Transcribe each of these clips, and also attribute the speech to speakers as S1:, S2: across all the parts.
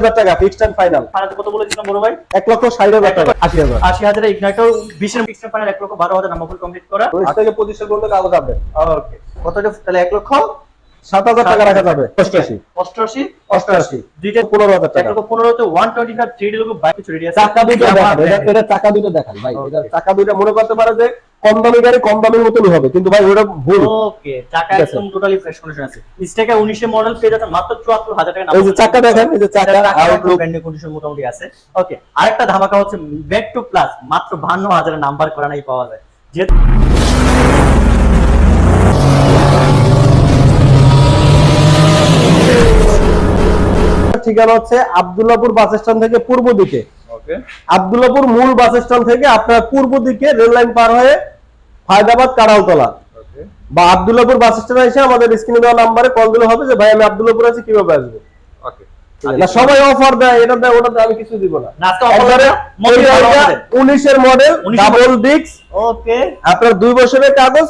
S1: হাজার টাকা fixed and final
S2: কত বলেছিলাম বড় ভাই?
S1: এক লক্ষ ষাট হাজার টাকা। আশি হাজার।
S2: আশি হাজারে ইগনাইটর বিশের ফিক্সড ফাইনাল এক লক্ষ বারো হাজার নাম্বার ফুল কমপ্লিট করা।
S1: উনিশ থেকে পঁচিশের পর্যন্ত কাগজ আপডেট
S2: ওকে কত তাহলে এক লক্ষ?
S1: সাত হাজার টাকা রাখা যাবে। অষ্টআশি।
S2: অষ্টআশি?
S1: অষ্টআশি।
S2: দুইটা
S1: পনেরো হাজার টাকা।
S2: পনেরোতে ওয়ান টোয়েন্টি ফাইভ থ্রি লোক বাইক কিছু রেডি আছে।
S1: চাকা দুটো দেখান। এটা- এটা চাকা দুটো দেখান ভাই। এটা চাকা দুটো মনে করতে পারে যে কম দামি গাড়ি কম দামের মতনই হবে। কিন্তু ভাই ওটা ভুল।
S2: ওকে টাকা
S1: আছে।
S2: একদম টোটালি ফ্রেশ কন্ডিশন আছে। স্টেকা 19 এর মডেল পেয়ে যাচ্ছেন মাত্র 74 হাজার টাকা।
S1: এই যে চাকা দেখেন এই যে চাকা আউটলুক
S2: ব্র্যান্ডের কন্ডিশন মোটামুটি আছে। ওকে আরেকটা ধামাকা হচ্ছে ব্যাক টু প্লাস মাত্র 52 হাজারের নাম্বার করা নাই পাওয়া যায়। যে
S1: ঠিকানা হচ্ছে আব্দুল্লাপুর বাস স্ট্যান্ড থেকে পূর্ব দিকে। আব্দুল্লাপুর মূল বাস স্ট্যান্ড থেকে আপনার পূর্ব দিকে রেল লাইন পার হয়ে ফায়দাবাদ কাড়ালতলা। বা আব্দুল্লাপুর বাস স্ট্যান্ডে এসে আমাদের স্ক্রিনে দেওয়া নাম্বারে কল দিলে হবে যে ভাই আমি আব্দুল্লাপুর আছি কীভাবে আসব? না সবাই অফার দেয় এটা দেয় ওটা দেয় আমি কিছু দিব না। উনিশের মডেল ডাবল ডিক্স
S2: ওকে।
S1: আপনার দুই বছরের কাগজ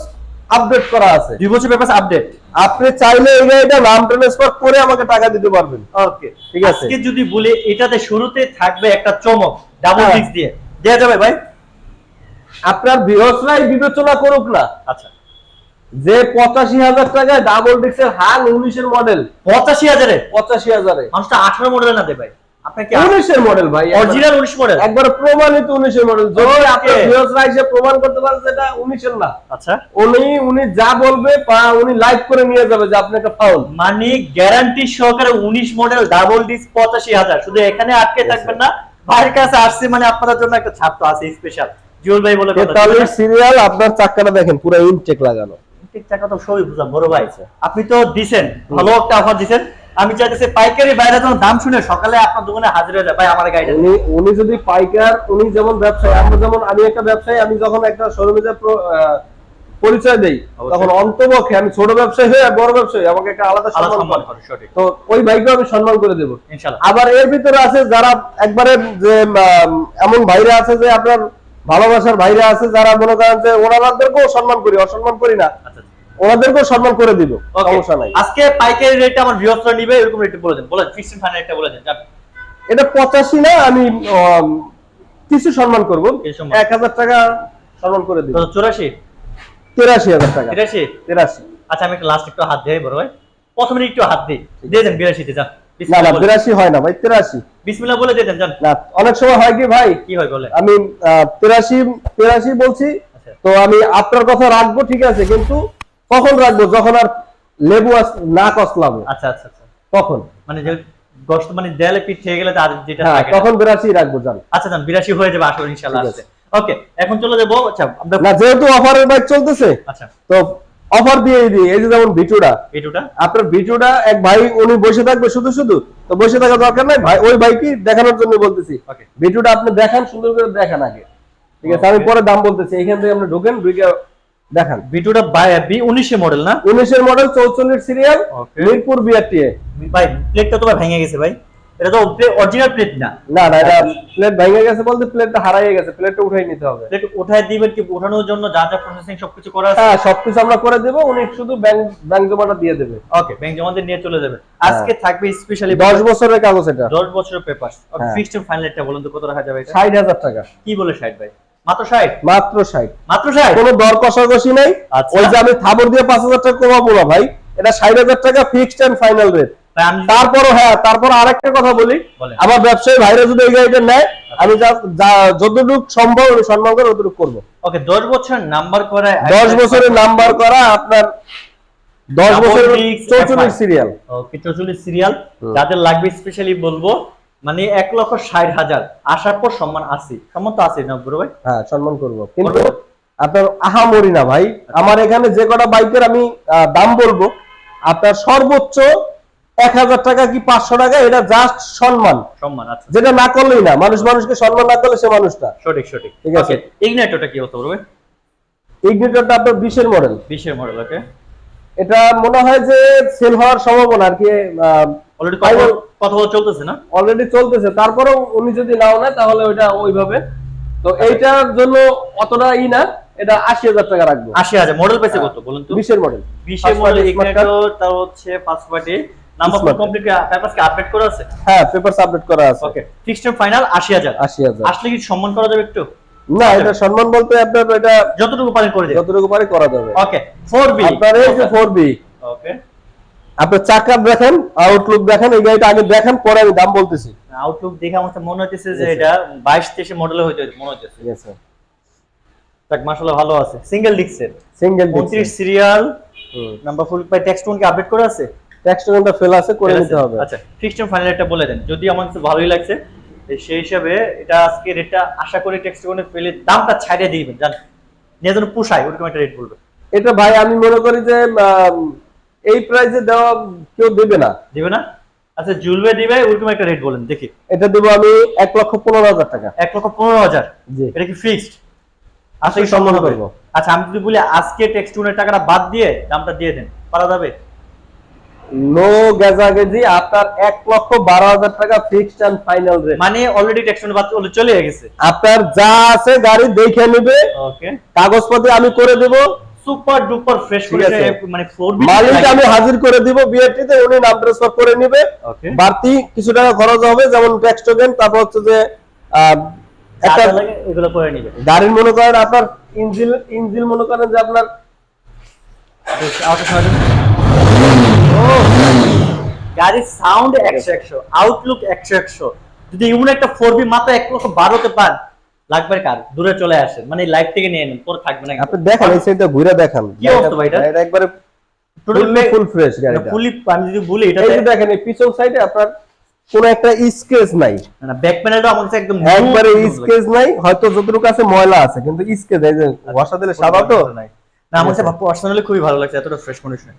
S1: আপডেট করা আছে।
S2: দুই বছর পেপারস আপডেট
S1: আপনি চাইলে এই গাড়িটা নাম ট্রান্সফার করে আমাকে টাকা দিতে পারবেন।
S2: ওকে
S1: ঠিক আছে।
S2: আজকে যদি বলি এটাতে শুরুতে থাকবে একটা চমক ডাবল
S1: হ্যাঁ।
S2: ডিস্ক দিয়ে। দেয়া যাবে ভাই?
S1: আপনার বৃহস্পতি বিবেচনা করুক না।
S2: আচ্ছা।
S1: যে পঁচাশি হাজার টাকায় ডাবল ডিক্সের হাল উনিশের মডেল
S2: পঁচাশি হাজারে
S1: পঁচাশি হাজারে।
S2: মানুষটা আঠারো মডেল না দে ভাই।
S1: উনিশের মডেল ভাই
S2: অরিজিনাল উনিশ মডেল
S1: একবার প্রমাণিত উনিশের মডেল যদি আপনার বৃহস্পতি এসে প্রমাণ করতে পারেন যে উনিশের না।
S2: আচ্ছা।
S1: উনি উনি যা বলবে উনি লাইভ করে নিয়ে যাবে যে আপনি ফাউল
S2: মানে গ্যারান্টি সহকারে উনিশ মডেল ডাবল ডিস পঁচাশি হাজার। শুধু এখানে আটকে থাকবেন না ভাইয়ের কাছে আসছে মানে আপনাদের জন্য একটা ছাত্র আছে স্পেশাল জুয়েল ভাই বলে
S1: তেতাল্লিশ সিরিয়াল আপনার চাক্কাটা দেখেন পুরো ইনটেক লাগানো।
S2: ঠিক টাকা তো সবই বুঝলাম বড় ভাই। আপনি তো দিছেন ভালো একটা অফার দিছেন। আমি চাইতেছি পাইকারি বাইরে যখন দাম শুনে সকালে আপনার দোকানে হাজির হয়ে যায়। ভাই আমার গাড়িটা
S1: উনি উনি যদি পাইকার উনি যেমন ব্যবসায়ী আমরা যেমন আমি একটা ব্যবসায়ী আমি যখন একটা শোরুমে যে পরিচয় দেই তখন অন্তপক্ষে আমি ছোট ব্যবসায়ী হয়ে বড় ব্যবসায়ী আমাকে একটা আলাদা সম্মান করে।
S2: সঠিক।
S1: তো ওই ভাইকে আমি সম্মান করে দেবো।
S2: ইনশাআল্লাহ।
S1: আবার এর ভিতরে আছে যারা একবারে যে এমন ভাইরা আছে যে আপনার ভালোবাসার ভাইরা আছে যারা মনে করেন যে ওনাদেরকেও সম্মান করি অসম্মান করি না।
S2: আচ্ছা।
S1: ওনাদেরকেও সম্মান করে দিব সমস্যা নাই।
S2: আজকে পাইকারি রেট আমার বৃহস্পতি নিবে এরকম রেট বলে দেন। বলেন ফিক্সড ফাইনাল একটা বলে দেন
S1: এটা পঁচাশি না আমি কিছু সম্মান করব।
S2: কিছু সম্মান।
S1: এক হাজার টাকা সম্মান করে দিব।
S2: তো চুরাশি?
S1: তেরাশি হাজার টাকা।
S2: তিরাশি?
S1: তেরাশি।
S2: আচ্ছা আমি একটা লাস্ট একটু হাত দিয়ে বড় ভাই। প্রথমে একটু হাত দিই। দিয়ে দেন বিরাশিতে যান।
S1: না না
S2: বলে-
S1: বিরাশি হয় না ভাই তেরাশি।
S2: বিসমিল্লাহ বলে দিয়ে দেন যান।
S1: না অনেক সময় হয় কি ভাই?
S2: কি হয় বলে
S1: আমি আহ, তেরাশি তেরাশি বলছি।
S2: আচ্ছা।
S1: তো আমি আপনার কথা রাখব ঠিক আছে কিন্তু কখন রাখব? যখন আর লেবু না কসলাবো
S2: আচ্ছা আচ্ছা আচ্ছা।
S1: তখন
S2: মানে যে গোস্ত মানে দেয়ালে পিঠ থেকে গেলে তার যেটা
S1: হ্যাঁ
S2: থাকে।
S1: তখন বিরাশি রাখব জান।
S2: আচ্ছা যান বিরাশি হয়ে যাবে আসলে ইনশাআল্লাহ আসছে ওকে এখন চলে যাব আচ্ছা
S1: না যেহেতু অফারের বাইক চলতেছে
S2: আচ্ছা।
S1: তো অফার দিয়ে দিই। এই যে যেমন ভিটুটা।
S2: ভিডিওটা
S1: আপনার ভিডিওটা এক ভাই উনি বসে থাকবে শুধু শুধু। তো বসে থাকা দরকার নাই ভাই ওই ভাইকে দেখানোর জন্য বলতেছি।
S2: ওকে।
S1: ভিডিওটা আপনি দেখান সুন্দর করে দেখান আগে। ঠিক আছে আমি পরে দাম বলতেছি। এখান থেকে আপনি ঢোকেন ঢুকে দেখান
S2: ভিডিওটা বি উনিশে মডেল না?
S1: উনিশের মডেল চৌচল্লিশ সিরিয়াল. মিরপুর বিআরটিএ
S2: ভাই প্লেটটা তো ভেঙে গেছে ভাই। এটা তো অরিজিনাল প্লেট না।
S1: না না এটা প্লেট ভেঙে গেছে বলতে প্লেটটা হারাই গেছে প্লেটটা উঠাই নিতে হবে।
S2: প্লেট উঠায় দিবেন কি উঠানোর জন্য যা যা প্রসেসিং সবকিছু করা আছে?
S1: হ্যাঁ সবকিছু আমরা করে দেবো উনি শুধু ব্যাংক ব্যাংক জমাটা দিয়ে দেবে।
S2: ওকে ব্যাংক জমা দিয়ে নিয়ে চলে যাবে। আজকে থাকবে স্পেশালি
S1: দশ বছরের কাগজ এটা।
S2: 10 বছরের পেপারস
S1: হ্যাঁ।
S2: ফিক্সড ফাইনাল একটা বলুন তো কত রাখা যাবে এটা?
S1: ষাট হাজার টাকা।
S2: কি বলে 60 ভাই? মাত্র 60
S1: মাত্র ষাট।
S2: মাত্র 60
S1: কোনো দর কষাকষি নাই।
S2: আচ্ছা।
S1: ওই যে আমি থাবর দিয়ে পাঁচ হাজার টাকা কমাবো না ভাই। এটা ষাট হাজার টাকা ফিক্সড এন্ড ফাইনাল রেট তারপরও হ্যাঁ তারপর আরেকটা কথা বলি। আমার ব্যবসায়ী ভাইরা যদি এই গাড়িটা নেয় আমি যতটুকু সম্ভব সম্মান করে ততটুকু করব।
S2: ওকে 10 বছর নাম্বার করা
S1: দশ বছরের নাম্বার করা আপনার দশ
S2: Double
S1: বছরের
S2: disc
S1: চৌচল্লিশ
S2: FI
S1: সিরিয়াল
S2: ওকে 44 সিরিয়াল। যাদের লাগবে স্পেশালি বলব মানে এক লক্ষ ষাট হাজার। আসার পর সম্মান আছে। সম্মান তো আছে না বড় ভাই?
S1: হ্যাঁ সম্মান করব। কিন্তু। আপনার আহামরি না ভাই। আমার এখানে যে কটা বাইকের আমি দাম বলব আপনার সর্বোচ্চ এক হাজার টাকা কি পাঁচশো টাকা? এটা জাস্ট সম্মান।
S2: সম্মান আছে
S1: যেটা না করলেই না মানুষ মানুষকে সম্মান না করলে সে মানুষটা।
S2: সঠিক সঠিক।
S1: ঠিক আছে।
S2: ইগনাইটরটা কি হতো ভাই?
S1: ইগনিটরটা আপনার বিশের মডেল
S2: 20 এর মডেল ওকে।
S1: এটা মনে হয় যে সেল হওয়ার সম্ভাবনা আর কি
S2: অলরেডি কথা চলতেছে না?
S1: অলরেডি চলতেছে। তারপরেও উনি যদি নাও নেয় তাহলে ওইটা ওইভাবে। তো এইটার জন্য অতটা ই না এটা আশি হাজার টাকা রাখব।
S2: আশি হাজার। মডেল পেয়েছে কত বলুন তো?
S1: বিশের মডেল
S2: বিশের মডেল ইগনাইটর তার হচ্ছে পাঁচ পার্টি নাম্বার কমপ্লিট পেপারস কি আপডেট করা আছে?
S1: হ্যাঁ পেপারস আপডেট করা আছে।
S2: ওকে ফিক্সড ফাইনাল 80000
S1: 80000
S2: আসলে কি সম্মান করা যাবে একটু?
S1: না এটা সম্মান বলতে আপনার এটা
S2: যতটুকু করে
S1: যতটুকু পারে করা যাবে।
S2: ওকে 4B
S1: আপনার এই যে 4B
S2: ওকে
S1: আপনার চাকা দেখেন আউটলুক দেখেন এই গাড়িটা আগে দেখেন পরে আমি দাম বলতেছি।
S2: আউটলুক দেখে আমার মনে হচ্ছে যে এটা 22 23 মডেলের হইতে মনে হচ্ছে মাশাআল্লাহ ভালো আছে। সিঙ্গেল ডিক্সের
S1: সিঙ্গেল
S2: 29 সিরিয়াল নাম্বার ফুল পাই টেক্সট কি আপডেট করা আছে?
S1: ট্যাক্স টোকেনটা ফেল আছে করে নিতে হবে।
S2: আচ্ছা ফিক্সড ফাইনাল একটা বলে দেন। যদি আমার কাছে ভালোই লাগছে সেই হিসাবে এটা আজকে রেটটা আশা করি টেক্সট কোনে পেলে দামটা ছাড়িয়ে দিবেন জান নিয়ে যেন পোষায় ওরকম একটা রেট বলবে।
S1: এটা ভাই আমি মনে করি যে এই প্রাইসে দেওয়া কেউ দেবে না।
S2: দিবে না? আচ্ছা জুলবে দিবে ওরকম একটা রেট বলেন দেখি।
S1: এটা দেবো আমি এক লক্ষ পনেরো হাজার টাকা।
S2: এক লক্ষ পনেরো হাজার?
S1: জি।
S2: এটা কি ফিক্সড আচ্ছা
S1: আসলে
S2: কি সম্ভব
S1: করব।
S2: আচ্ছা আমি যদি বলি আজকে টেক্সট টাকাটা বাদ দিয়ে দামটা দিয়ে দেন পারা যাবে?
S1: নো গেজাগেজি আপনার এক লক্ষ বারো হাজার টাকা ফিক্সড অ্যান্ড ফাইনাল রেট
S2: মানে অলরেডি টেক্সট বাদ চলে গেছে।
S1: আপনার যা আছে গাড়ি দেখে নেবে।
S2: ওকে
S1: কাগজপত্র আমি করে দেব।
S2: Super duper fresh. মানে 4
S1: মালিক আমি হাজির করে দিব বিআরটিতে উনি নাম ট্রান্সফার করে নেবে। বাড়তি কিছু টাকা খরচ হবে যেমন ট্যাক্স টোকেন তারপর হচ্ছে যে একটা
S2: এগুলো করে নিবে।
S1: গাড়ির মনে করেন আপনার ইঞ্জিন ইঞ্জিন মনে করেন যে আপনার
S2: গাড়ির সাউন্ড একশো একশো আউটলুক একশো একশো। যদি এমন একটা ফোর বি মাত্র এক লক্ষ বারোতে পান লাগবে কার? দূরে চলে আসেন। মানে লাইফ থেকে নিয়ে নেন পরে থাকবে না
S1: আপনি দেখেন এই সাইডটা ঘুরে দেখান।
S2: কি অবস্থা ভাই এটা?
S1: একবারে টোটালি ফুল ফ্রেশ গাড়িটা।
S2: ফুলি আমি যদি বলি এটা
S1: এই যে দেখেন এই পিছন সাইডে আপনার কোন একটা স্কেচ নাই।
S2: ব্যাক প্যানেলটা আমার কাছে একদম
S1: একবারে স্কেচ নাই হয়তো যতটুকু আছে ময়লা আছে। কিন্তু স্কেচ এই যে বসা দিলে সাদা তো?
S2: নাই। না আমার কাছে পার্সোনালি খুবই ভালো লাগছে এতটা ফ্রেশ কন্ডিশন।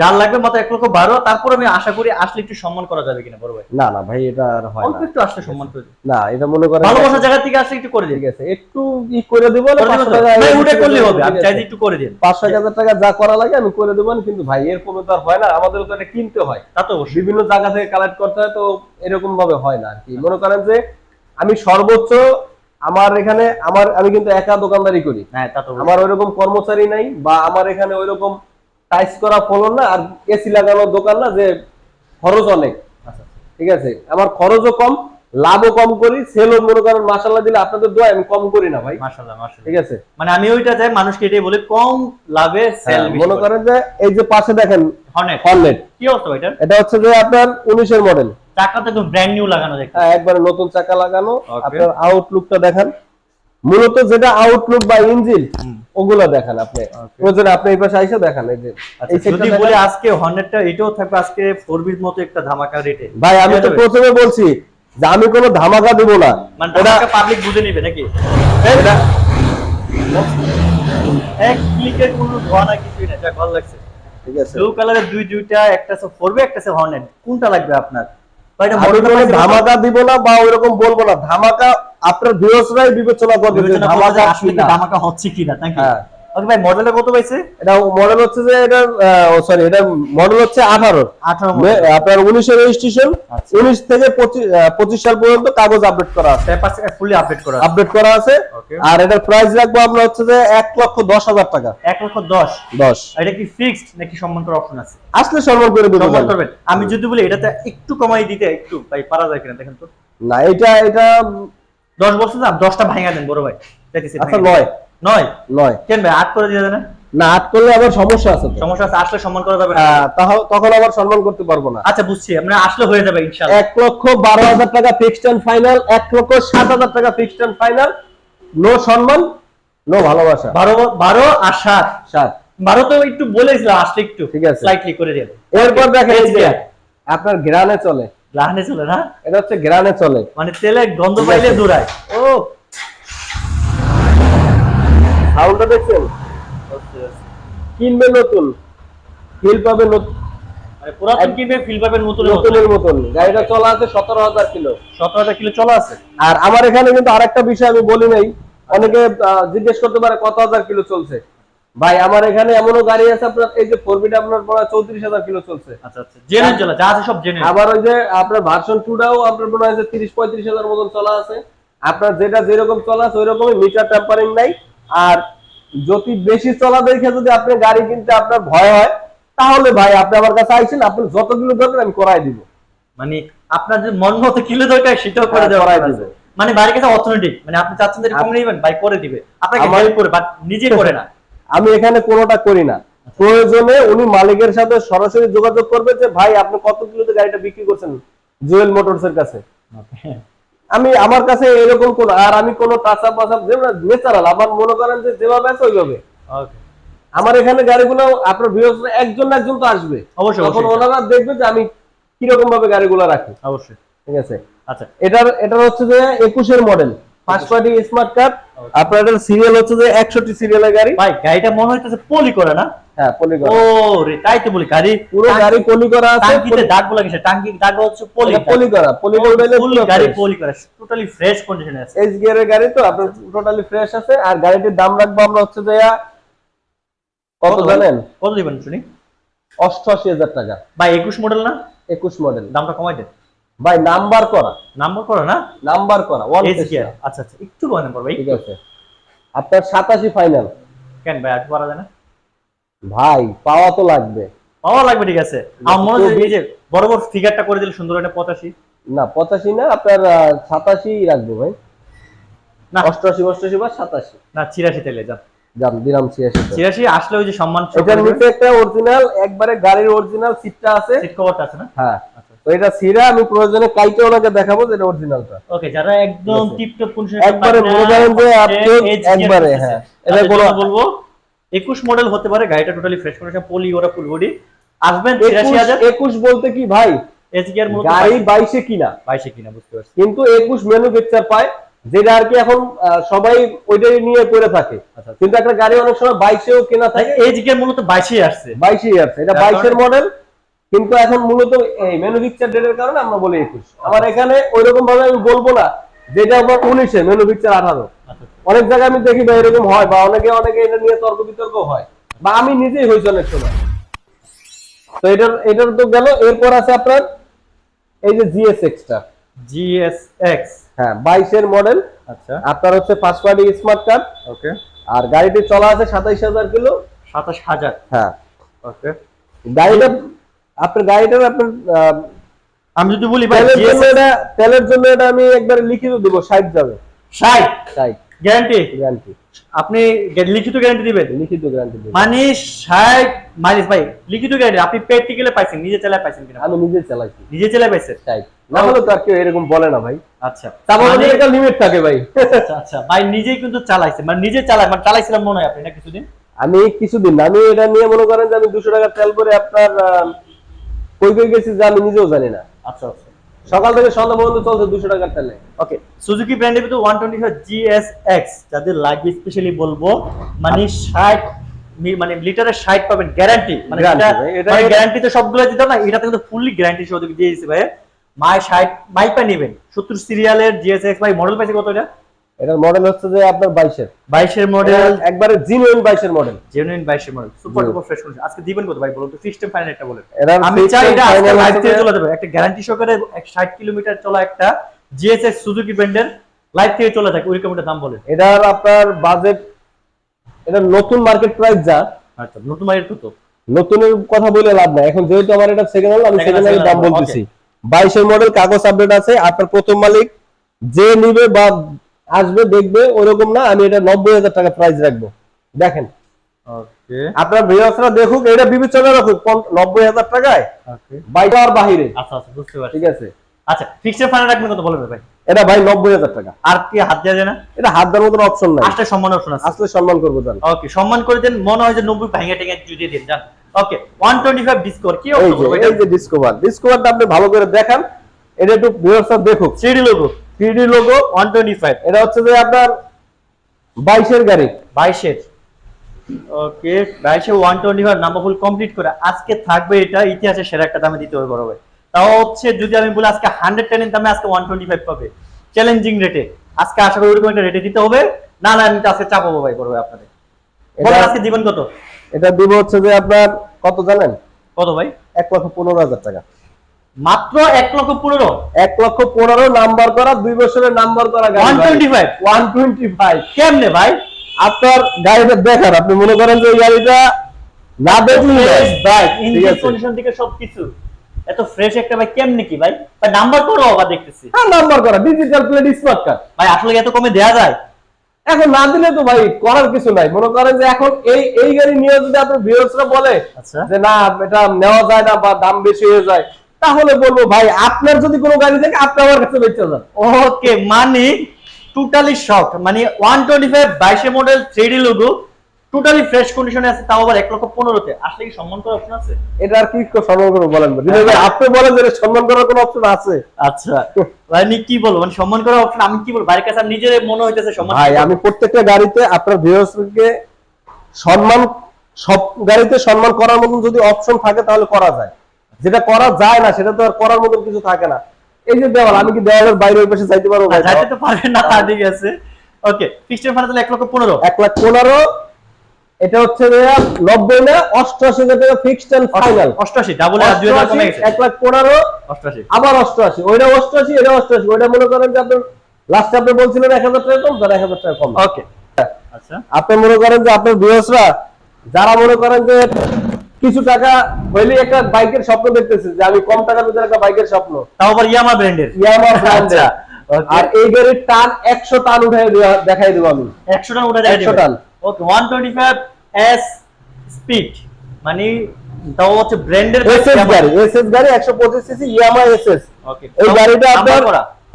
S2: যার লাগবে মাত্র এক লক্ষ বারো তারপর আমি আশা করি আসলে একটু সম্মান করা যাবে কিনা বড় ভাই
S1: না না ভাই এটা আর হয়
S2: অল্প একটু আসলে সম্মান করে।
S1: না এটা মনে করেন
S2: ভালোবাসার জায়গা থেকে আসলে একটু করে দিন
S1: ঠিক আছে একটু ই করে দেবো না
S2: করে দিবেন
S1: 500
S2: তো?
S1: টাকা
S2: ভাই, ওটা
S1: করে
S2: হবে আমি? চাইলে একটু করে দিন
S1: পাঁচশো হাজার টাকা যা করা লাগে আমি করে দেবো কিন্তু ভাই এর কোনো তো আর হয় না আমাদের তো এটা কিনতে হয়
S2: তা তো
S1: বিভিন্ন জায়গা থেকে কালেক্ট করতে হয় তো এরকম ভাবে হয় না আর কি মনে করেন যে আমি সর্বোচ্চ আমার এখানে আমার আমি কিন্তু একা দোকানদারি করি।
S2: হ্যাঁ
S1: আমার ওইরকম কর্মচারী নাই বা আমার এখানে ওইরকম টাইস করা ফলন না আর এসি লাগানোর দোকান না যে খরচ অনেক।
S2: আচ্ছা
S1: ঠিক আছে? আমার খরচও কম লাভও কম করি সেলও মনে করেন মাসাল্লাহ দিলে আপনাদের দোয়া আমি কম করি না ভাই।
S2: মাশাআল্লাহ
S1: ঠিক আছে?
S2: মানে আমি ওইটা চাই মানুষকে এটাই বলি কম লাভে সেল
S1: হ্যাঁ, মনে করেন যে এই যে পাশে দেখেন
S2: হর্নেট
S1: হর্নেট
S2: কি অবস্থা এটার?
S1: এটা হচ্ছে যে আপনার উনিশের মডেল
S2: চাকাটা একদম ব্র্যান্ড নিউ লাগানো
S1: হ্যাঁ, একবারে নতুন চাকা লাগানো. আপনার আউটলুকটা দেখান। মূলত যেটা আউটলুক বা ইঞ্জিন ওগুলো দেখান আপনি. প্রয়োজনে আপনি এই পাশে আইসা দেখান এই যে।
S2: আচ্ছা, যদি বলি আজকে হর্নেটটা এটাও থাকবে আজকে বির মতো একটা ধামাকা রেটে
S1: ভাই আমি তো প্রথমে বলছি যে আমি কোনো ধামাকা দিব না।
S2: মানে ধামাকা পাবলিক বুঝে নিবে নাকি?
S1: এটা
S2: এক ক্লিকের কোনো ধোয়া না কিছুই না যা ভালো লাগছে।
S1: ঠিক আছে।
S2: ব্লু কালারের দুই দুইটা একটা আছে ফোর বি একটা আছে হর্নেট কোনটা লাগবে আপনার? কত?
S1: ধামাকা দিব না বা ওইরকম বলব না ধামাকা আপনার ভিউয়ার্সরাই বিবেচনা করবে ধামাকা
S2: হচ্ছে কিনা তাই
S1: হ্যাঁ।
S2: ওকে ভাই মডেলটা কত পাইছে?
S1: এটা মডেল হচ্ছে যে এটা সরি এটা মডেল হচ্ছে আঠারো।
S2: 18 মডেল
S1: আপনার উনিশের রেজিস্ট্রেশন
S2: আচ্ছা।
S1: উনিশ থেকে পঁচিশ সাল পর্যন্ত কাগজ আপডেট করা আছে।
S2: ফুলি আপডেট করা
S1: আপডেট করা আছে। আর এটার প্রাইস রাখব আমরা হচ্ছে যে এক লক্ষ দশ হাজার টাকা।
S2: লক্ষ এটা কি ফিক্সড নাকি সম্মান করার অপশন আছে?
S1: আসলে সম্মান করে দেবো
S2: সম্মান করবেন। আমি যদি বলি এটাতে একটু কমাই দিতে একটু ভাই পারা যায় কিনা দেখেন তো।
S1: না এটা এটা
S2: দশ বছর না দশটা ভাঙা দেন বড় ভাই। দেখেছি
S1: আচ্ছা নয়।
S2: নয়?
S1: নয়।
S2: কেন ভাই আট করে দিয়ে দেন না?
S1: আট করলে আবার সমস্যা আছে।
S2: সমস্যা আছে আসলে সম্মান করা যাবে না।
S1: তখন আবার সম্মান করতে পারব না।
S2: আচ্ছা বুঝছি। আমরা আসলে হয়ে যাবে ইনশাআল্লাহ
S1: এক লক্ষ বারো হাজার টাকা ফিক্সড ফাইনাল এক লক্ষ সাত হাজার টাকা ফিক্সড ফাইনাল নো সম্মান নো ভালোবাসা।
S2: বারো বারো আর সাত।
S1: সাত।
S2: বারো তো একটু বলেছিলাম আসলে একটু
S1: ঠিক আছে।
S2: স্লাইটলি করে দিয়ে
S1: এরপর দেখেন আপনার গ্রানে চলে।
S2: লাহানে চলে না?
S1: এটা হচ্ছে গ্রানে চলে।
S2: মানে তেলে গন্ধ পাইলে। দৌড়ায়। ও
S1: দেখছেন? কিনবে নতুন। ফিল পাবে নতুন।
S2: মানে পুরাতন কিনবে ফিল পাবেন নতুন
S1: নতুনের মতন। গাড়িটা চলা আছে সতেরো হাজার কিলো।
S2: সতেরো হাজার কিলো চলা আছে?
S1: আর আমার এখানে কিন্তু আরেকটা বিষয় আমি বলি নাই। অনেকে জিজ্ঞেস করতে পারে কত হাজার কিলো চলছে। ভাই আমার এখানে এমনও গাড়ি আছে আপনার এই যে ফোর বিটা আপনার পড়া চৌত্রিশ হাজার কিলো চলছে।
S2: আচ্ছা আচ্ছা। জেনে চলা যা আছে সব জেনে
S1: আবার ওই যে আপনার ভার্সন টুটাও আপনার মনে হয় যে তিরিশ পঁয়ত্রিশ হাজার মতন চলা আছে। আপনার যেটা যেরকম চলা আছে ওই রকমই মিটার টেম্পারিং নাই। আর যদি বেশি চলা দেখে যদি আপনি গাড়ি কিনতে আপনার ভয় হয় তাহলে ভাই আপনি আমার কাছে আইছেন আপনি যতগুলো দরকার আমি করাই দিব।
S2: মানে আপনার যে মন মতো কিলো দরকার সেটাও করে
S1: হ্যাঁ, করাই। দিবে।
S2: মানে বাড়ির কাছে অর্থনৈতিক মানে আপনি চাচ্ছেন যে কম নেবেন ভাই করে দিবে। আপনাকে হেল্প করে বাট নিজে করে না।
S1: আমি এখানে কোনোটা করি না। প্রয়োজনে উনি মালিকের সাথে সরাসরি যোগাযোগ করবে যে ভাই আপনি কত কিলোতে গাড়িটা বিক্রি করছেন জুয়েল মোটরস এর কাছে আমি আমার কাছে এরকম কোন আর আমি কোন টাচা পাচা ন্যাচারাল আমার মনে করেন যে যেভাবে আছে ওইভাবে। আমার এখানে গাড়িগুলো আপনার বৃহস্পতি একজন একজন তো আসবে।
S2: অবশ্যই,
S1: তখন। ওনারা দেখবে যে আমি কীরকম ভাবে গাড়িগুলো রাখি।
S2: অবশ্যই।
S1: ঠিক আছে?
S2: আচ্ছা।
S1: এটার এটার হচ্ছে যে একুশের মডেল পার্টি স্মার্ট কার্ড আপনার সিরিয়াল হচ্ছে যে একষট্টি সিরিয়ালের গাড়ি।
S2: ভাই গাড়িটা মনে হইতেছে পলি করে না?
S1: হ্যাঁ পলি
S2: ও রে তাই তো বলি গাড়ি
S1: পুরো গাড়ি পলি করা আছে
S2: টাঙ্কিতে দাগ গেছে টাঙ্কি দাগ হচ্ছে পলি
S1: পলি করা পলি
S2: ফুল গাড়ি পলি করা টোটালি ফ্রেশ কন্ডিশনে আছে।
S1: এইচ গিয়ারের গাড়ি তো আপনার টোটালি ফ্রেশ আছে আর গাড়িটির দাম রাখব আমরা হচ্ছে যে কত? জানেন?
S2: কত দিবেন শুনি?
S1: অষ্টআশি হাজার টাকা।
S2: ভাই একুশ মডেল না?
S1: একুশ মডেল
S2: দামটা কমাই দেন।
S1: ভাই নাম্বার করা।
S2: নাম্বার করো না?
S1: নাম্বার করা ওয়ান
S2: আচ্ছা আচ্ছা একটু কমাই পর ভাই।
S1: ঠিক আছে। আপনার সাতাশি ফাইনাল
S2: কেন ভাই আর পারা যায় না?
S1: ভাই পাওয়া তো লাগবে।
S2: পাওয়া লাগবে ঠিক আছে। আমার মনে হচ্ছে এই যে বড় বড় ফিগারটা করে দিলে সুন্দর একটা পঁচাশি।
S1: না পঁচাশি না আপনার সাতাশি রাখব ভাই।
S2: না।
S1: অষ্টআশি অষ্টআশি বা সাতাশি।
S2: না ছিয়াশি তেলে যান।
S1: যান দিলাম ছিয়াশি
S2: ছিয়াশি আসলে ওই যে সম্মান
S1: এটার নিচে একটা অরিজিনাল একবারে গাড়ির অরিজিনাল সিটটা আছে।
S2: সিট কভারটা আছে না?
S1: হ্যাঁ। তো এটা সিরা আমি প্রয়োজনে কাইটে ওনাকে দেখাবো যে অরিজিনালটা
S2: ওকে যারা একদম টিপটপ কোন
S1: একবারে মনে করেন যে আপনি একবারে, হ্যাঁ। এটা
S2: বলব একুশ মডেল হতে পারে গাড়িটা টোটালি ফ্রেশ কন্ডিশন পলি ওরা ফুল বডি আসবেন ছিয়াশি হাজার।
S1: একুশ বলতে কি ভাই?
S2: এস গিয়ার মূলত
S1: গাড়ি বাইশে। কিনা।
S2: বাইশে কিনা বুঝতে পারছি।
S1: কিন্তু একুশ ম্যানুফ্যাকচার পায় যেটা আর কি এখন সবাই ওইটাই নিয়ে করে থাকে।
S2: আচ্ছা।
S1: কিন্তু একটা গাড়ি অনেক সময় বাইশেও কেনা থাকে।
S2: এই গিয়ার মূলত বাইশে আসছে।
S1: বাইশেই আসছে। এটা বাইশের মডেল কিন্তু এখন মূলত এই ম্যানুফ্যাকচার ডেটের কারণে আমরা বলি একুশ। আমার এখানে ওইরকম ভাবে আমি বলব না যেটা আমার উনিশে ম্যানুফ্যাকচার আঠারো।
S2: আচ্ছা
S1: অনেক জায়গায় আমি দেখি বা এরকম হয় বা অনেকে অনেকে এটা নিয়ে তর্ক বিতর্ক হয়। বা আমি নিজেই হয়েছি অনেক সময়। তো এটার এটার তো গেল। এরপর আছে আপনার এই যে জিএস এক্সটা
S2: জিএস এক্স
S1: হ্যাঁ বাইশের মডেল
S2: আচ্ছা।
S1: আপনার হচ্ছে first party smart card
S2: okay.
S1: আর গাড়িটি চলা আছে সাতাইশ হাজার কিলো।
S2: সাতাশ হাজার।
S1: হ্যাঁ।
S2: ওকে।
S1: গাড়িটা আপনার গাড়িটার আপনার
S2: আমি যদি বলি ভাই
S1: তেলের জন্য এটা আমি একবার লিখিত দিব ষাট যাবে।
S2: ষাট?
S1: ষাট।
S2: গ্যারান্টি
S1: গ্যারান্টি
S2: আপনি লিখিত গ্যারান্টি দিবেন?
S1: লিখিত গ্যারান্টি দিব।
S2: মানে মাইলেজ ভাই লিখিত গ্যারান্টি আপনি প্র্যাকটিক্যালে পাইছেন নিজে চালায় পাইছেন কিনা?
S1: আমি নিজে চালাইছি।
S2: নিজে চালায় পাইছেন?
S1: ষাট। না হলে তো আর কেউ এরকম বলে না ভাই।
S2: আচ্ছা।
S1: তারপর
S2: মানে-
S1: একটা লিমিট থাকে ভাই।
S2: আচ্ছা আচ্ছা। ভাই নিজেই কিন্তু চালাইছে মানে নিজে চালায় মানে চালাইছিলাম মনে হয় আপনি না কিছুদিন?
S1: আমি কিছুদিন আমি এটা নিয়ে মনে করেন যে আমি দুশো টাকা তেল করে আপনার কই কই গেছি যে আমি নিজেও জানি না।
S2: আচ্ছা আচ্ছা।
S1: সকাল থেকে সন্ধ্যা পর্যন্ত চলছে দুশো টাকার তেলে।
S2: ওকে সুজুকি ব্র্যান্ডের ভিতরে one twenty five GS X যাদের লাগবে স্পেশালি বলব মানে ষাট মি- মানে লিটারের ষাট পাবেন গ্যারান্টি মানে এটা- মানে গ্যারান্টি তো সবগুলো দিত না এটাতে কিন্তু ফুললি গ্যারান্টি সহ দিয়ে দিচ্ছে ভাই মাই ষাট মাইপা নেবেন। সত্তর সিরিয়ালের জিএস এক্স ভাই মডেল পাইছে কত এটা?
S1: এটার মডেল হচ্ছে যে আপনার বাইশের।
S2: বাইশের মডেল
S1: একবারে জিনুইন বাইশের মডেল
S2: জেনুইন বাইশের model super. Duper fresh condition আজকে দিবেন কত ভাই বলুন তো? সিস্টেম ফাইনাল একটা বলেন। আমি চাই এটা আজকে লাইভ থেকে চলে যাবে। একটা গ্যারান্টি সহকারে এক ষাট কিলোমিটার চলা একটা জিএসএক্স সুজুকি ব্র্যান্ডের লাইভ থেকে চলে থাকে ওই কিলোমিটার দাম বলেন।
S1: এটার আপনার বাজেট এটা নতুন মার্কেট প্রাইস যা।
S2: আচ্ছা নতুন মাইয়ের কত?
S1: নতুনের কথা বলে লাভ নাই। এখন যেহেতু আমার এটা সেকেন্ড হ্যান্ড আমি সেকেন্ড হ্যান্ড দাম বলতেছি। বাইশের মডেল কাগজ আপডেট আছে। আপনার প্রথম মালিক যে নিবে বা আসবে দেখবে ওরকম না আমি এটা নব্বই হাজার টাকা প্রাইস রাখব। দেখেন। আপনার ভিউয়ার্সরা দেখুক এটা বিবেচনা রাখুক নব্বই হাজার টাকায় বাইরে আর বাহিরে।
S2: আচ্ছা আচ্ছা বুঝতে পারছি।
S1: ঠিক আছে?
S2: আচ্ছা ফিক্সড ফাইনাল রাখবেন কত বলবেন ভাই?
S1: এটা ভাই নব্বই হাজার টাকা।
S2: আর কি হাত দেওয়া যায় না?
S1: এটা হাত দেওয়ার মতন অপশন নাই।
S2: আসলে সম্মান অপশন আছে।
S1: আসলে সম্মান করব জান
S2: ওকে সম্মান করে দেন মনে হয় যে নব্বই ভাঙে টেঙে দিন জান ওকে ওয়ান টোয়েন্টি ফাইভ ডিসকোর কি
S1: এই যে ডিসকভার ডিসকভারটা আপনি ভালো করে দেখান এটা একটু ভিউয়ার্সরা দেখুক।
S2: Three D logo
S1: three D logo
S2: one twenty five
S1: এটা হচ্ছে যে আপনার বাইশের গাড়ি।
S2: বাইশের। ওকে বাইশে one twenty five number full complete করে আজকে থাকবে এটা ইতিহাসের সেরা একটা দামে দিতে হবে বড় ভাই তাও হচ্ছে যদি আমি বলি আজকে হান্ড্রেড টেনের দামে আজকে ওয়ান টোয়েন্টি ফাইভ পাবে। চ্যালেঞ্জিং রেটে আজকে আশা করি ওরকম একটা রেটে দিতে হবে। না না আমি আজকে চাপাবো ভাই বড় ভাই আপনাদের বলেন
S1: এটা-
S2: আজকে দিবেন কত?
S1: এটা দিব হচ্ছে যে আপনার কত জানেন?
S2: কত ভাই?
S1: এক লক্ষ পনেরো হাজার টাকা।
S2: মাত্র এক লক্ষ পনেরো।
S1: এক লক্ষ পনেরো নাম্বার করা দুই বছরের নাম্বার করা
S2: one twenty five
S1: one twenty five
S2: কেমনে ভাই?
S1: আপনার গাড়িটা দেখার আপনি মনে করেন যে এই গাড়িটা না দেখলি
S2: কন্ডিশন থেকে সবকিছু। এত ফ্রেশ একটা বাইক কেমনে কি ভাই? ভাই নাম্বার করো আবার দেখতেছি।
S1: হ্যাঁ নাম্বার করা ডিজিটাল প্লেট স্মার্ট কার্ড
S2: ভাই আসলে এত কমে দেয়া যায়?
S1: এখন না দিলে তো ভাই করার কিছু নাই। মনে করেন যে এখন এই এই গাড়ি নিয়ে যদি আপনার ভিউয়ার্সরা বলে
S2: আচ্ছা।
S1: যে না এটা নেওয়া যায় না বা দাম বেশি হয়ে যায় তাহলে বলব ভাই আপনার যদি কোনো গাড়ি থাকে আপনি আমার কাছে বেঁচে যান।
S2: ওকে মানে টোটালি শক মানে ওয়ান টোয়েন্টি ফাইভ বাইশে model three logo totally fresh কন্ডিশনে আছে তাও আবার এক লক্ষ পনেরোতে। আসলে কি সম্মান করার অপশন আছে?
S1: এটা আর কি সম্মান করে বলেন ভাই, আপনি বলেন যে সম্মান করার কোনো অপশন আছে।
S2: আচ্ছা মানে কি বলব? মানে সম্মান করার অপশন আমি কি বলব? বাড়ির কাছে আমি নিজের মনে হইতেছে সম্মান
S1: ভাই আমি প্রত্যেকটা গাড়িতে আপনার ভিউয়ার্সকে সম্মান সব গাড়িতে সম্মান করার মতন যদি অপশন থাকে তাহলে করা যায়। যেটা করা যায় না সেটা তো আর করার মতন কিছু থাকে না। এই যে দেওয়াল আমি কি দেওয়ালের বাইরে ওই পাশে যাইতে পারব
S2: যাইতে তো পারবেন না তার দিকে আছে। ওকে ফিক্সড ফান্ড তাহলে এক লক্ষ পনেরো।
S1: এক লাখ পনেরো। এটা হচ্ছে ভাইয়া নব্বই না অষ্টআশি হাজার টাকা ফিক্সড এন্ড ফাইনাল
S2: অষ্টআশি ডাবল আর কমে গেছে।
S1: লাখ পনেরো।
S2: অষ্টআশি।
S1: আবার অষ্টআশি ওইটা অষ্টআশি এটা অষ্টআশি। ওইটা মনে করেন যে আপনার লাস্টে আপনি বলছিলেন এক হাজার টাকা কম তার এক হাজার টাকা কম।
S2: ওকে। আচ্ছা।
S1: আপনি মনে করেন যে আপনার ভিউয়ার্সরা যারা মনে করেন যে কিছু টাকা হইলে একটা বাইকের স্বপ্ন দেখতেছে যে আমি কম টাকার ভিতরে একটা বাইকের স্বপ্ন।
S2: তাও আবার ইয়ামা ব্র্যান্ডের
S1: ইয়ামা ব্র্যান্ডের
S2: আচ্ছা,
S1: আর এই গাড়ির টান একশো টান উঠে দেখাই দেবো আমি।
S2: একশো টান উঠে যায়
S1: 100 টান।
S2: Okay one twenty five S speed মানে তাও হচ্ছে ব্র্যান্ডের
S1: এসএস গাড়ি এসএস গাড়ি একশো পঁচিশ সিসি ইয়ামা এসএস
S2: ওকে
S1: এই গাড়িটা আপনার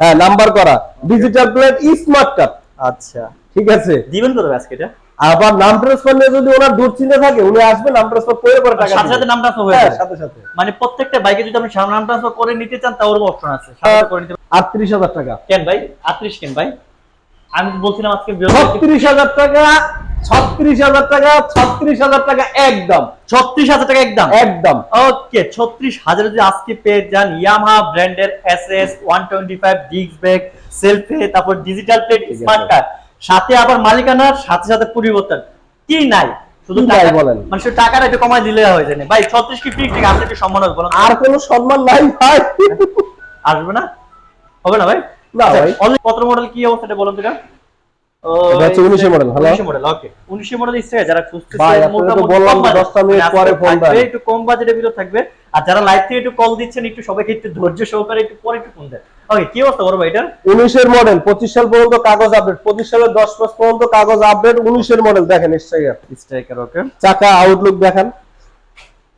S1: হ্যাঁ নাম্বার করা। ডিজিটাল প্লেট স্মার্ট কার্ড
S2: আচ্ছা।
S1: ঠিক আছে?
S2: দিবেন কত আজকে এটা?
S1: আবার নাম ট্রান্সফার নিয়ে যদি ওনার দূর চিন্তা থাকে উনি আসবে নাম ট্রান্সফার করে পরে টাকা
S2: সাথে সাথে নাম ট্রান্সফার হয়ে
S1: হ্যাঁ
S2: যাবে।
S1: সাথে সাথে।
S2: মানে প্রত্যেকটা বাইকে যদি আপনি নাম ট্রান্সফার করে নিতে চান তাও অপশন আছে। সাথে করে নিতে
S1: আটত্রিশ হাজার টাকা।
S2: কেন ভাই? আটত্রিশ কেন ভাই? আমি তো বলছিলাম আজকে বৃহস্পতি
S1: ছত্রিশ হাজার টাকা ছত্রিশ হাজার টাকা ছত্রিশ হাজার টাকা একদম।
S2: ছত্রিশ হাজার টাকা একদম?
S1: একদম।
S2: ওকে ছত্রিশ হাজার যদি আজকে পেয়ে যান ইয়ামাহা ব্র্যান্ডের S S one twenty five disc brake সেলফে তারপর ডিজিটাল প্লেট স্মার্ট কার্ড সাথে আবার মালিকানার সাথে সাথে পরিবর্তন। কি নাই? শুধু টাকা
S1: বলেন?
S2: মানে শুধু টাকাটা একটু কমায় দিলে হয়ে যায় ভাই ছত্রিশ কি ফিক্স ঠিক আপনি সম্মান হবে বলুন
S1: আর কোনো সম্মান নাই ভাই।
S2: আসবে না? হবে না ভাই?
S1: না ভাই।
S2: অনেক কত মডেল কি অবস্থাটা বলুন তো
S1: মডেল,
S2: মডেল ওকে মডেল যারা খুঁজতেছে
S1: ভাই, আপনাকে তো
S2: মোটামুটি
S1: বললাম
S2: কম
S1: যে
S2: budget,
S1: 10টা মিনিট পরে ফোন
S2: একটু কম বাজেটের ভিতর থাকবে। আর যারা লাইভ থেকে একটু কল দিচ্ছেন একটু সবাইকে একটু ধৈর্য সহকারে একটু পরে একটু ফোন দেন। ওকে কি অবস্থা বড় ভাই এটা
S1: উনিশের মডেল পঁচিশ সাল পর্যন্ত কাগজ আপডেট পঁচিশ সালের দশ মাস পর্যন্ত কাগজ আপডেট উনিশের মডেল দেখেন স্ট্রাইকার
S2: স্ট্রাইকার ওকে
S1: চাকা আউটলুক দেখেন।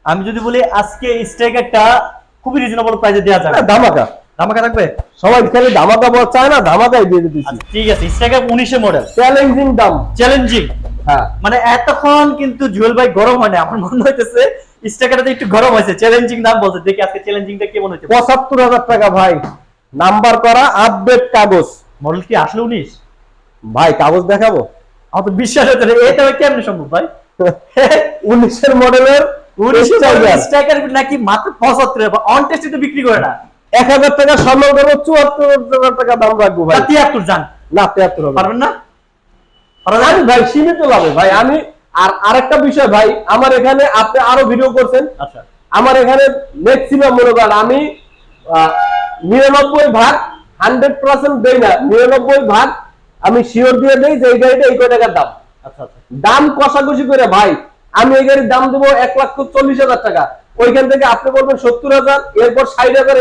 S2: আমি যদি বলি আজকে স্ট্রাইকারটা খুবই রিজনেবল প্রাইসে দেওয়া যাবে।
S1: হ্যাঁ, ধামাকা।
S2: ধামাকা থাকবে?
S1: সবাই খালি ধামাকা বলা চায় না ধামাকাই দিয়ে দিতেছি।
S2: আচ্ছা ঠিক আছে স্ট্রাইকার 19 মডেল
S1: চ্যালেঞ্জিং দাম।
S2: চ্যালেঞ্জিং
S1: হ্যাঁ।
S2: মানে এতক্ষণ কিন্তু জুয়েল ভাই গরম হয় না আমার মনে হইতেছে একটু গরম হয়েছে চ্যালেঞ্জিং দাম বলছে। দেখি আজকে চ্যালেঞ্জিংটা কেমন হচ্ছে
S1: পঁচাত্তর হাজার টাকা ভাই। নাম্বার করা আপডেট কাগজ।
S2: মডেল কি আসলে 19
S1: ভাই কাগজ দেখাবো?
S2: আমার তো বিশ্বাস হচ্ছে না এটা কেমনে সম্ভব ভাই?
S1: উনিশের মডেলের
S2: স্ট্রাইকার নাকি মাত্র 75 অন টেস্টে তো বিক্রি করে না।
S1: এক হাজার টাকা সম্মান করব চুয়াত্তর হাজার টাকা দাম রাখব ভাই।
S2: তা 73 জান
S1: না তিয়াত্তর
S2: পারবেন না?
S1: আমি ভাই সীমিত লাভে ভাই আমি আর আরেকটা বিষয় ভাই আমার এখানে আপনি আরও ভিডিও করছেন।
S2: আচ্ছা।
S1: আমার এখানে ম্যাক্সিমাম মনে করেন আমি নিরানব্বই ভাগ হান্ড্রেড পার্সেন্ট দেই না নিরানব্বই ভাগ আমি শিওর দিয়ে দেই যে এই গাড়িটা এই কয় টাকার দাম।
S2: আচ্ছা আচ্ছা।
S1: দাম কষাকষি করে ভাই আমি এই গাড়ির দাম দেবো এক লাখ চল্লিশ হাজার টাকা। ওইখান থেকে আপনি বলবেন সত্তর হাজার এরপর ষাট হাজার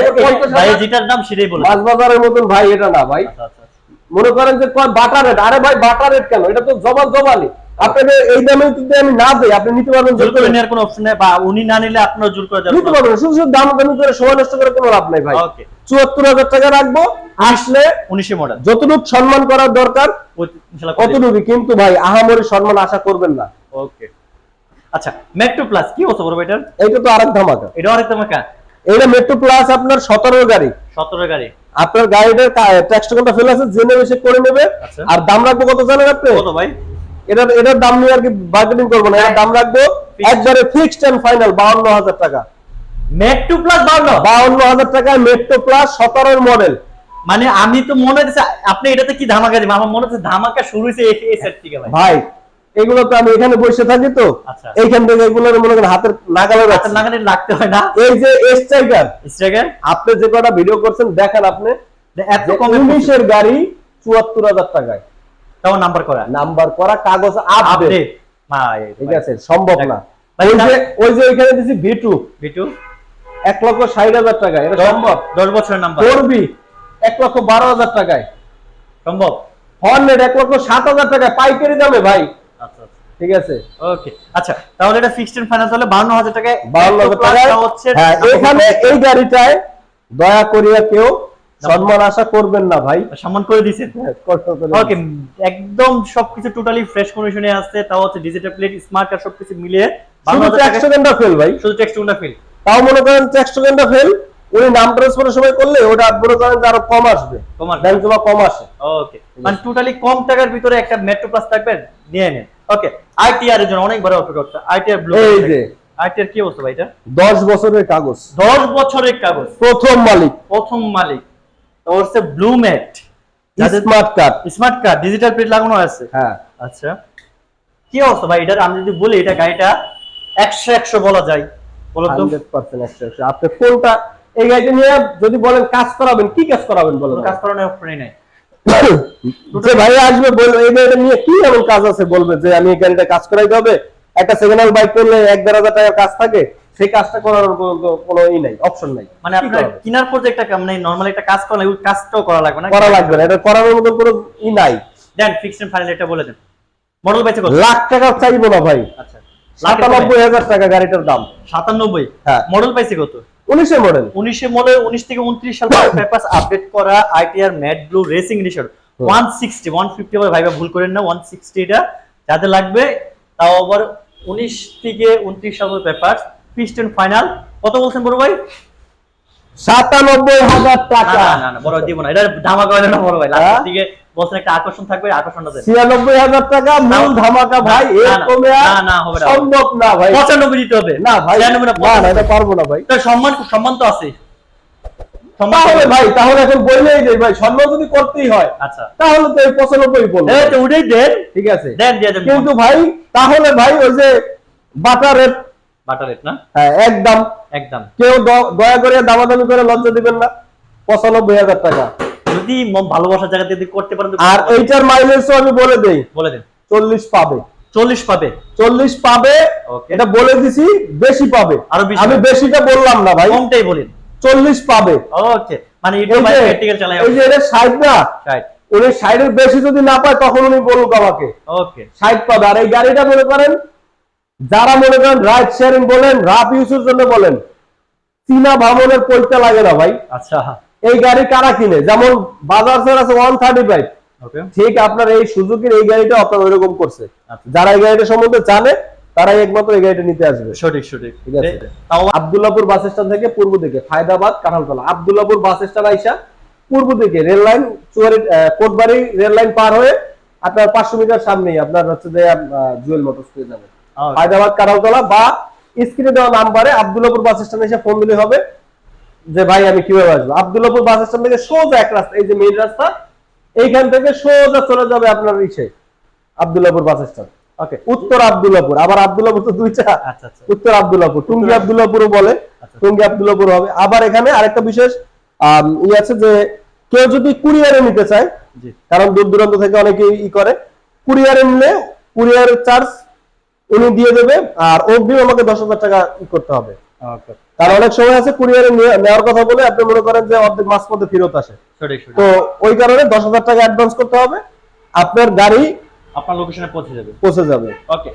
S2: ভাই যেটার দাম সেটাই বলে
S1: মাছ বাজারের মতন ভাই এটা না ভাই।
S2: আচ্ছা আচ্ছা আচ্ছা।
S1: মনে করেন যে বাটার রেট? আরে ভাই বাটার রেট কেন? এটা তো জবাব জবানি আপনাকে এই দামে যদি আমি না দেই আপনি নিতে পারবেন
S2: জোর
S1: জোর
S2: করে।
S1: করে
S2: নেওয়ার কোনো অপশন নেই বা উনি না নিলে আপনার জোর করে
S1: নিতে পারবেন শুধু শুধু দাম দামি করে সময় নষ্ট করে কোনো লাভ নাই ভাই। চুয়াত্তর হাজার টাকা রাখব আসলে
S2: 19 মডেল
S1: যতটুকু সম্মান করার দরকার কিন্তু ভাই আহামরি সম্মান আশা করবেন না।
S2: ওকে আচ্ছা মেট্রো প্লাস কি বড় এটার?
S1: এইটা তো আরেক ধামাকা।
S2: এটা অনেক তোমাকে
S1: এইটা মেট্রো প্লাস আপনার সতেরো গাড়ি।
S2: 17 গাড়ি।
S1: আপনার গাড়িটার ট্যাক্স ফেলে আছে জেনে বেশি করে নেবে।
S2: আচ্ছা।
S1: আর দাম রাখব কত জানেন আপনি?
S2: কত ভাই?
S1: এটার এটার দাম নিয়ে আর কি বার্গেনিং করব না। এটার দাম রাখব একবারে ফিক্সড এন্ড ফাইনাল বাউন্ন হাজার টাকা।
S2: মেট্রো প্লাস 52
S1: বাউন্ন হাজার টাকা মেট্রো প্লাস মডেল
S2: মানে আমি তো মনে হচ্ছে আপনি এটাতে কি ধামাকা দিবেন? আমার মনে হচ্ছে ধামাকা শুরু হয়েছে এই এই সেট থেকে ভাই।
S1: ভাই এগুলো তো আমি এখানে বসে থাকি তো
S2: আচ্ছা।
S1: এইখান থেকে এগুলো মনে করেন হাতের নাগালে
S2: হাতের লাগানি লাগতে হয় না?
S1: এই যে স্ট্রাইকার
S2: স্ট্রাইকার
S1: আপনি যে কটা ভিডিও করছেন দেখেন আপনি
S2: এত কমে
S1: উনিশের গাড়ি চুয়াত্তর হাজার টাকায়।
S2: তাও নাম্বার করা?
S1: নাম্বার করা কাগজ আপডেট ঠিক আছে সম্ভব না।
S2: ভাই
S1: ওই যে ওই যে ওইখানে দিছি ভি টু
S2: বিটু
S1: এক লক্ষ ষাট হাজার টাকা এটা সম্ভব?
S2: দশ বছরের নাম্বার
S1: করবি এক লক্ষ বারো হাজার টাকায়।
S2: সম্ভব?
S1: হর্নেট এক লক্ষ সাত হাজার টাকায় পাইকারি দামে ভাই। ঠিক আছে?
S2: ওকে আচ্ছা তাহলে এটা ফিক্সড এন্ড হলে বাউন্ন হাজার টাকায়
S1: বাউন্ন হাজার
S2: হচ্ছে
S1: হ্যাঁ এখানে এই গাড়িটায় দয়া করিয়া কেউ সম্মান আশা করবেন না ভাই।
S2: সম্মান করে দিয়েছেন
S1: হ্যাঁ,
S2: ওকে একদম সবকিছু টোটালি ফ্রেশ কন্ডিশনে আছে তাও হচ্ছে ডিজিটাল প্লেট স্মার্ট কার্ড সবকিছু মিলিয়ে
S1: শুধু ফেল ভাই।
S2: শুধু ফিল
S1: তাও মনে করেন ট্যাক্স টোকেনটা ফেল উনি নাম ট্রান্সফারের সময় করলে ওটা মনে করেন যে আরও কম আসবে। ব্যাংক জমা কম আসে।
S2: ওকে মানে টোটালি কম টাকার ভিতরে একটা মেট্রো প্লাস থাকবে নিয়ে নেন। ওকে আইটিআর এর জন্য অনেক বড় অটো ডক্টর আইটিআর ব্লু
S1: এই যে।
S2: আইটিআর কি অবস্থা ভাই এটা?
S1: দশ বছরের কাগজ।
S2: দশ বছরের কাগজ।
S1: প্রথম মালিক।
S2: প্রথম মালিক। তো হচ্ছে blue matte
S1: smart card
S2: smart card digital plate লাগানো আছে।
S1: হ্যাঁ।
S2: আচ্ছা। কি অবস্থা ভাই এটার? আমি যদি বলি এটা গাড়িটা একশো একশো বলা যায়। বলো তো।
S1: হান্ড্রেড পার্সেন্ট একশো একশো। আপনি কোনটা এই গাড়িটা নিয়ে যদি বলেন কাজ করাবেন কি কাজ করাবেন বলেন?
S2: কাজ করানোর অপশনই নাই।
S1: যে ভাই আসবে বলবে নিয়ে কি এমন কাজ আছে বলবে যে আমি এই গাড়িটা কাজ করাইতে হবে? একটা সেকেন্ড হ্যান্ড বাইক করলে এক দেড় হাজার টাকার কাজ থাকে সেই কাজটা করার কোনো- ই নাই অপশন নাই।
S2: মানে আপনার? কিনার যে একটা কাম নাই নর্মাল একটা কাজ করা কাজটাও করা লাগবে না
S1: করা লাগবে না এটা করানোর মতো কোনো ই নাই।
S2: দেন ফিক্সড এন্ড ফাইনাল এটা বলে দেন। মডেল পাইছে কত?
S1: লাখ টাকা চাইব না ভাই।
S2: আচ্ছা।
S1: সাতানব্বই হাজার টাকা গাড়িটার দাম।
S2: সাতানব্বই?
S1: হ্যাঁ।
S2: মডেল পাইছে কত?
S1: উনিশের মডেল।
S2: উনিশে মডেল উনিশ থেকে উনত্রিশ সাল পেপার আপডেট করা ITR matte blue racing resort one sixty one fifty আবার ভাইবা ভুল করেন না ওয়ান সিক্সটি এটা যাতে লাগবে তাও আবার উনিশ থেকে উনত্রিশ সাল পেপার ফিস্ট এন্ড ফাইনাল। কত বলছেন বড় ভাই?
S1: সাতানব্বই হাজার টাকা।
S2: না, না বড় দিব না। এটা ধামাকা হলো না বড় ভাই।
S1: হ্যাঁ?
S2: লাস্টের দিকে বলছেন একটা আকর্ষণ থাকবে আকর্ষণটা
S1: ছিয়ানব্বই হাজার টাকা মূল ধামাকা ভাই এর কমে
S2: না, না, হবে না।
S1: সম্ভব না ভাই।
S2: পঁচানব্বই দিতে হবে।
S1: না ভাই না
S2: না,
S1: এটা পারব না ভাই।
S2: সম্মান সম্মান তো আছে।
S1: তাহলে ভাই তাহলে এখন বললেই দেই ভাই সম্মান যদি করতেই হয়
S2: আচ্ছা।
S1: তাহলে তো পঁচানব্বই বলব
S2: উঠেই দেন।
S1: ঠিক আছে?
S2: দেন দিয়ে দেন।
S1: কিন্তু ভাই তাহলে ভাই ওই যে বাটারের
S2: রেট না?
S1: হ্যাঁ, একদম।
S2: একদম।
S1: কেউ দয়া করে দামাদামি করে লজ্জা দিবেন না। পঁচানব্বই হাজার টাকা।
S2: যদি ভালোবাসার জায়গা দিয়ে যদি করতে পারেন
S1: আর এইটার মাইলেজও আমি বলে দেই।
S2: বলে দেন।
S1: চল্লিশ পাবে।
S2: চল্লিশ পাবে?
S1: চল্লিশ পাবে। এটা বলে দিছি বেশি পাবে।
S2: আরও
S1: আমি বেশিটা বললাম না ভাই।
S2: কমটাই বলেন
S1: চল্লিশ পাবে।
S2: ওকে মানে
S1: যে
S2: প্র্যাকটিক্যাল চালাই
S1: যে এটা ষাট না?
S2: রাইট
S1: উনি ষাটের বেশি যদি না পায় তখন উনি বলুক আমাকে।
S2: ওকে
S1: ষাট পাবে। আর এই গাড়িটা মনে করেন যারা মনে করেন রাইড শেয়ারিং বলেন রাফ ইউজের জন্য বলেন চীনা ভাবনের পয়সা লাগে না ভাই।
S2: আচ্ছা।
S1: এই গাড়ি কারা কিনে? যেমন বাজার স্যার আছে ওয়ান থার্টি ফাইভ ঠিক আপনার এই সুযোগের এই গাড়িটা আপনার ওইরকম করছে।
S2: আচ্ছা।
S1: যারা এই গাড়িটা সম্বন্ধে জানে তারাই একমাত্র এই গাড়িটা নিতে আসবে।
S2: সঠিক সঠিক।
S1: ঠিক আছে।
S2: তাও
S1: আবদুল্লাপুর বাস স্ট্যান্ড থেকে পূর্ব দিকে ফায়দাবাদ কাঁঠালতলা। আবদুল্লাপুর বাস স্ট্যান্ড আইসা পূর্ব দিকে rail line চুয়ারি Kotbari rail line পার হয়ে আপনার পাঁচশো মিটার সামনেই আপনার হচ্ছে যে জুয়েল মোটরস পেয়ে যাবেন. হায়দ্রাবাদ কাঁঠালতলা বা স্ক্রিনে দেওয়া নাম্বারে আবদুল্লাপুর বাস স্ট্যান্ডে এসে ফোন দিলে হবে যে ভাই আমি কীভাবে আসব? আবদুল্লাপুর বাস স্ট্যান্ড থেকে সোজা এক রাস্তা এই যে মেইন রাস্তা এইখান থেকে সোজা চলে যাবে আপনার ইসে আবদুল্লাপুর বাস স্ট্যান্ড। ওকে উত্তর আবদুল্লাপুর আবার আবদুল্লাপুর তো দুইটা
S2: আচ্ছা আচ্ছা।
S1: উত্তর আবদুল্লাপুর টুঙ্গি আবদুল্লাপুরও বলে
S2: আচ্ছা।
S1: টুঙ্গি আবদুল্লাপুর হবে। আবার এখানে আরেকটা বিশেষ ই আছে যে কেউ যদি কুরিয়ারে নিতে চায় কারণ দূর দূরান্ত থেকে অনেকে ই করে কুরিয়ারে নিলে কুরিয়ারের চার্জ উনি দিয়ে দেবে আর অগ্রিম আমাকে দশ হাজার টাকা করতে হবে। তার অনেক সময় আছে কুরিয়ারে নেওয়ার কথা বলে আপনি মনে করেন যে অর্ধেক মাস মধ্যে ফেরত আসে। তো ওই কারণে দশ হাজার টাকা অ্যাডভান্স করতে হবে। আপনার গাড়ি
S2: আপনার লোকেশনে পৌঁছে যাবে।
S1: পৌঁছে যাবে।
S2: ওকে